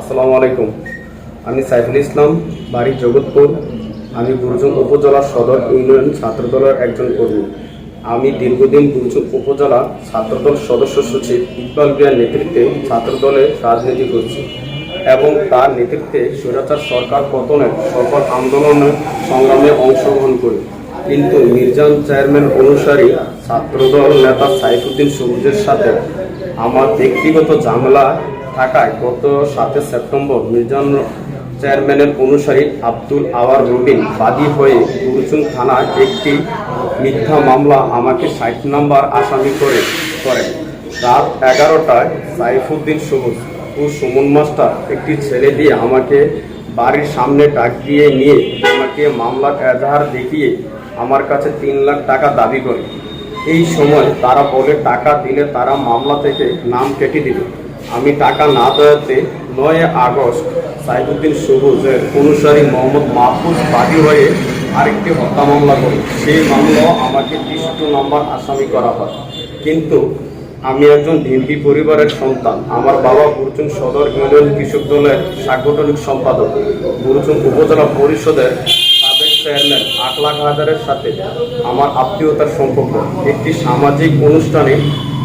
আসসালামু আলাইকুম। আমি সাইফুল ইসলাম, বাড়ি জগৎপুর। আমি গুরুজন উপজেলা সদর ইউনিয়ন ছাত্রদলের একজন কর্মী। আমি দীর্ঘদিন গুরুজন উপজেলা ছাত্রদল সদস্য সচিব ইকবাল বিয়ার নেতৃত্বে ছাত্রদলে রাজনীতি করছি এবং তার নেতৃত্বে স্বৈরাচার সরকার পতনের সকল আন্দোলনে সংগ্রামে অংশগ্রহণ করি। কিন্তু মির্জান চেয়ারম্যান অনুসারী ছাত্রদল নেতা সাইফুদ্দিন সবুজের সাথে আমার ব্যক্তিগত ঝামেলা থাকায় গত সাতই সেপ্টেম্বর মির্জান চেয়ারম্যানের অনুসারী আব্দুল আওয়ার রবিন বাদী হয়ে গুরুচুন থানায় একটি মিথ্যা মামলা আমাকে ষাট নম্বর আসামি করে, করেন। রাত এগারোটায় সাইফুদ্দিন সবুজ ও সুমন মাস্টার একটি ছেলে দিয়ে আমাকে বাড়ির সামনে ডাক দিয়ে নিয়ে আমাকে মামলার এজাহার দেখিয়ে আমার কাছে তিন লাখ টাকা দাবি করে। এই সময় তারা বলে, টাকা দিলে তারা মামলা থেকে নাম কেটে দিবে। আমি টাকা না দেওয়াতে নয় আগস্ট সাইফুদ্দিন সবুজের অনুসারী মোহাম্মদ মাহফুজ বাদী হয়ে আরেকটি হত্যা মামলা করি সেই মামলাও আমাকে বিশিষ্ট নম্বর আসামি করা হয়। কিন্তু আমি একজন ভিমপি পরিবারের সন্তান। আমার বাবা বুরচুন সদর ইউনিয়ন কৃষক দলের সাংগঠনিক সম্পাদক। বুরচুন উপজেলা পরিষদের সাবেক চেয়ারম্যান আট লাখ হাজারের সাথে আমার আত্মীয়তার সম্পর্ক। একটি সামাজিক অনুষ্ঠানে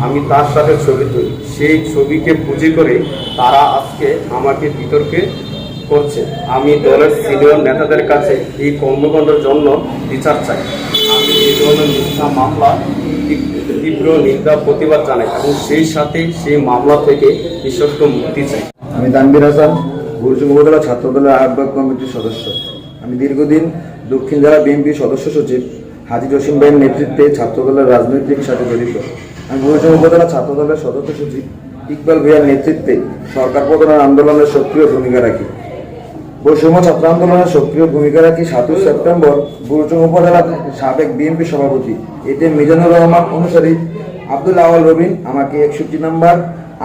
আমি তার সাথে ছবি তুলি। সেই ছবিকে পুঁজি করে তারা আজকে আমাকে বিতর্কে করছে। আমি দলের সিনিয়র নেতাদের কাছে এই কর্মকাণ্ডের জন্য বিচার চাই। আমি এই ধরনের মিথ্যা মামলা, তীব্র নিন্দা, প্রতিবাদ জানাই এবং সেই সাথে সেই মামলা থেকে বিশ্বস্ত মুক্তি চাই। আমি তানবির হাসান গুরুজুং ছাত্রদলের আহ্বায়ক কমিটির সদস্য। আমি দীর্ঘদিন দক্ষিণ জেলা বিএনপির সদস্য সচিব হাজি জসিম ভাইয়ের নেতৃত্বে ছাত্রদলের রাজনৈতিক সাথে জড়িত। গুরুজুং উপজেলা ছাত্রদলের সদস্য সচিব ইকবাল ভূঁইয়ার নেতৃত্বে সরকার প্রধানের আন্দোলনের সক্রিয় ভূমিকা রাখি। বৈষম্য ছাত্র আন্দোলনের সক্রিয় ভূমিকা রাখি সাতই সেপ্টেম্বর গুরুচং উপজেলার সাবেক বিএনপি সভাপতি এতে মিজানুর রহমান অনুসারী আব্দুল আওয়াল রবিন আমাকে একষট্টি নম্বর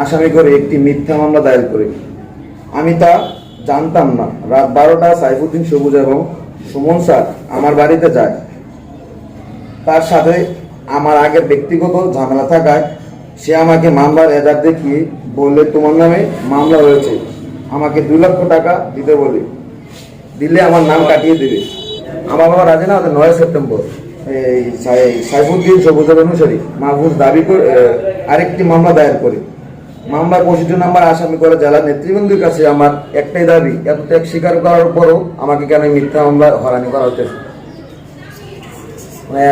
আসামি করে একটি মিথ্যা মামলা দায়ের করে। আমি তা জানতাম না। রাত বারোটা সাইফুদ্দিন সবুজ এবং সুমন স্যার আমার বাড়িতে যায়। তার সাথে আমার আগের ব্যক্তিগত ঝামেলা থাকায় সে আমাকে মামলার এজার দেখিয়ে বললে, তোমার নামে মামলা হয়েছে আমাকে দু লক্ষ টাকা দিতে বলে। দিলে আমার নাম কাটিয়ে দেবে। আমার বাবা রাজি না নয় সেপ্টেম্বর। এই সাই- সাইফুদ্দিন সবুজের অনুসারী মাহফুজ দাবি করে আরেকটি মামলা দায়ের করে। মামলার পঁচিশটি নাম্বার আসামি করে জেলা নেতৃবৃন্দের কাছে আমার একটাই দাবি এত ত্যাগ স্বীকার করার পরও আমাকে কেন মিথ্যা মামলা হরানি করা হতেছে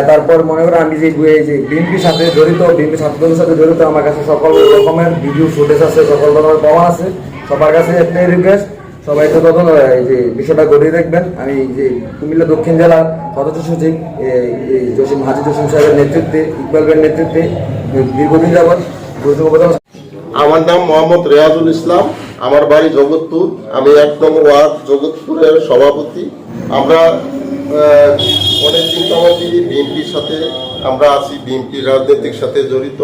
তারপর মনে করো আমি যে যে বিএনপির সাথে জড়িত বিএনপি ছাত্রদের সাথে জড়িত, আমার কাছে সকল রকমের ভিডিও ফুটেজ আছে, সকল রকমের প্রমাণ আছে। সবার কাছে একটাই রিকোয়েস্ট সবাই তো তখন এই যে বিষয়টা ঘটিয়ে দেখবেন। আমি যে কুমিল্লা দক্ষিণ জেলার সদস্য সচিব জসিম হাজি জসিম সাহেবের নেতৃত্বে ইকবাল নেতৃত্বে দীর্ঘদিন যাবৎ আমার নাম মোহাম্মদ রেয়াজুল ইসলাম, আমার বাড়ি জগৎপুর। আমি এক নম্বর ওয়ার্ড, জগৎপুরের সভাপতি। আমরা আহ, অনেকদিন যাবতই বিএনপির সাথে আমরা আছি বিএনপির রাজনীতির সাথে জড়িত।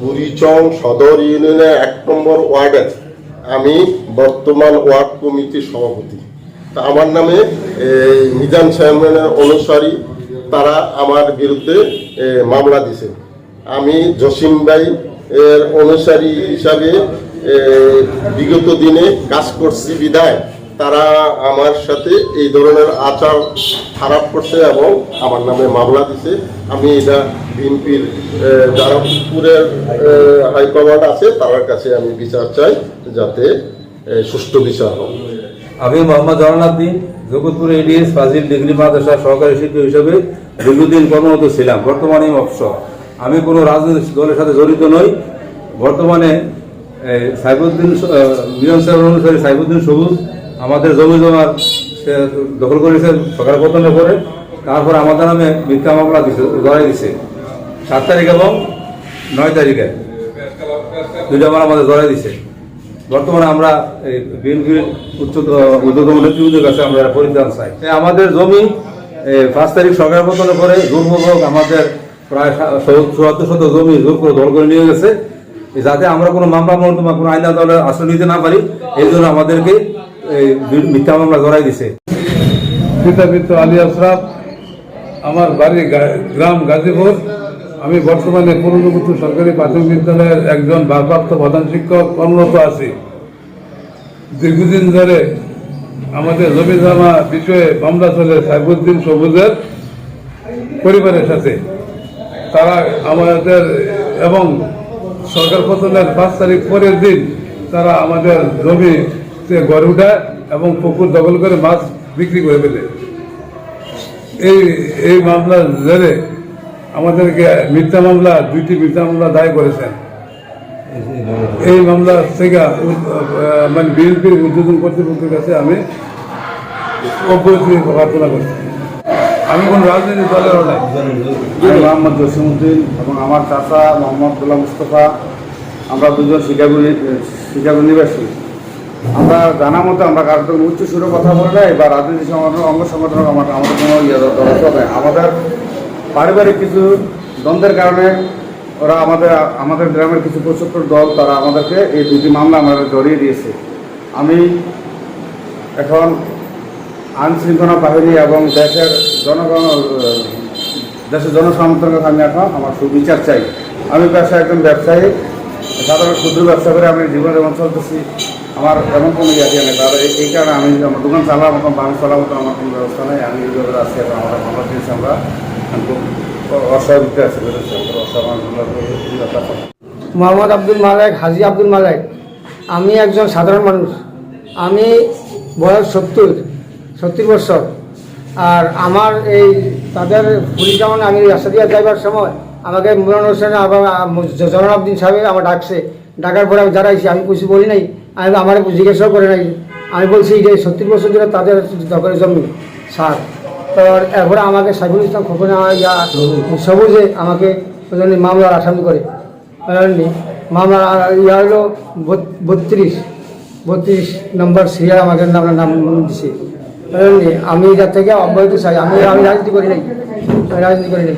বুড়িচং সদর ইউনিয়নের এক নম্বর ওয়ার্ডের আমি বর্তমান ওয়ার্ড কমিটির সভাপতি। তা আমার নামে মিজান চেয়ারম্যানের অনুসারী তারা আমার বিরুদ্ধে মামলা দিছে আমি জসিম ভাই এর অনুসারী হিসাবে বিগত দিনে কাজ করছি বিদায় তারা আমার সাথে এই ধরনের আচার খারাপ করছে এবং আমার নামে মামলা দিছে। আমি এটা বিএনপির যারা পুরের হাইকমান্ড আছে, তার কাছে আমি বিচার চাই যাতে সুষ্ঠু বিচার হয়। আমি মোহাম্মদ জগন্নাথদিন জগৎপুর এডিএস ফাজিল ডিগ্রি মাদ্রাসা সহকারী শিক্ষক হিসেবে দীর্ঘদিন কর্মরত ছিলাম। বর্তমানে অবসর আমি কোনো রাজনৈতিক দলের সাথে জড়িত নই। বর্তমানে সাইফুদ্দিন মিলন সাহেব অনুসারী সাইফুদ্দিন সবুজ আমাদের জমি জমার সে দখল করেছে সরকার পতনের পরে, তারপর আমাদের নামে মিথ্যা মামলা দিছে ধরাই দিছে। সাত তারিখ এবং নয় তারিখে দুইটা আমার আমাদের ধরাই দিছে। বর্তমানে আমরা এই বিএনপির উচ্চ উদ্যোগম নেতৃবৃন্দের কাছে আমরা পরিত্রাণ চাই। আমাদের জমি পাঁচ তারিখ সরকার পতনের পরে জোরপূর্বক আমাদের প্রায় চুয়াত্তর শত জমি জোর করে দল করে নিয়ে গেছে। যাতে আমরা কোনো মামলা মোকদ্দমা, কোনো আইন আদালতের আশ্রয় নিতে না পারি, এই জন্য আমাদেরকে মিথ্যা মামলা ধরাই দিছে। পিতা মিত্র আলী আশরাফ, আমার বাড়ি গ্রাম গাজীপুর। আমি বর্তমানে পুরনপুত্র সরকারি প্রাথমিক বিদ্যালয়ের একজন ভারপ্রাপ্ত প্রধান শিক্ষক কর্মরত আছি। দীর্ঘদিন ধরে আমাদের জমি জমা বিষয়ে মামলা চলে সাইফুদ্দিন সবুজের পরিবারের সাথে। তারা আমাদের এবং সরকার পতনের পাঁচ তারিখ পরের দিন তারা আমাদের জমিতে গড়ে উঠায় এবং পুকুর দখল করে মাছ বিক্রি করে ফেলে। এই এই মামলার জেরে আমাদেরকে মিথ্যা মামলা, দুইটি মিথ্যা মামলা দায় করেছেন। এই মামলা থেকে মানে বিএনপির উদ্বোধন কর্তৃপক্ষের কাছে আমি অব্যাহতি প্রার্থনা করছি। আমি কোন রাজনৈতিক দলেরও নাই। মোহাম্মদ জসিমুদ্দিন এবং আমার চাচা মোহাম্মদ গোলাম মুস্তফা। আমরা দুজন শিকাগো শিকাগো নিবাসী। আমরা জানা মতো আমরা কারোর সঙ্গে উচ্চ সুরে কথা বলে নাই বা রাজনীতি সংগঠন, অঙ্গ সংগঠন আমার আমাদের কোনো ইয়ে দরকার আমাদের পারিবারিক কিছু দ্বন্দ্বের কারণে ওরা আমাদের আমাদের গ্রামের কিছু প্রচুর দল তারা আমাদেরকে এই দুটি মামলা আমাদের জড়িয়ে দিয়েছে। আমি এখন আইন শৃঙ্খলা বাহিনী এবং দেশের জনগণ, দেশের জনসমর্থনের কাছে আমি এখন আমার সুবিচার চাই। আমি পেশা একজন ব্যবসায়ী। সাধারণ ক্ষুদ্র ব্যবসা করে আমি জীবন যেমন চলতেছি আমার এমন কোনো ইয়ে নেই। তার এই- কারণে আমি আমার দোকান চালার মতন বাংলা চলার মতন আমার কোনো ব্যবস্থা নেই। আমি এইভাবে আছি এখন আমরা ভালো দিয়েছি আমরা। খুব আছি মোহাম্মদ আব্দুল মালেক, হাজি আব্দুল মালেক, আমি একজন সাধারণ মানুষ। আমি বয়স সত্তর সত্তর বছর। আর আমার এই তাদের পুলিশ যেমন আমি রাস্তা দিয়ে যাইবার সময় আমাকে মুরান হোসেন আবার জনাবদ্দিন সাহেব আমার ডাকছে ডাকার পরে আমি দাঁড়াইছি, আমি কিছু বলি নাই, আমি আমার জিজ্ঞাসাও করে নাই আমি বলছি যে সত্তর বছর ধরে তাদের দখলের জমি স্যার তো এরপরে আমাকে সাইফুল ইসলাম খোকনে ইয়া সবুজে আমাকে মামলার আসামি করে? মামলা ইয়া হলো বত্রিশ বত্রিশ নম্বর সিরিয়াল আমাকে নাম নাম দিছে? আমি এটার থেকে অব্যাহতি চাই, আমি আমি রাজনীতি করি নাই রাজনীতি করি নাই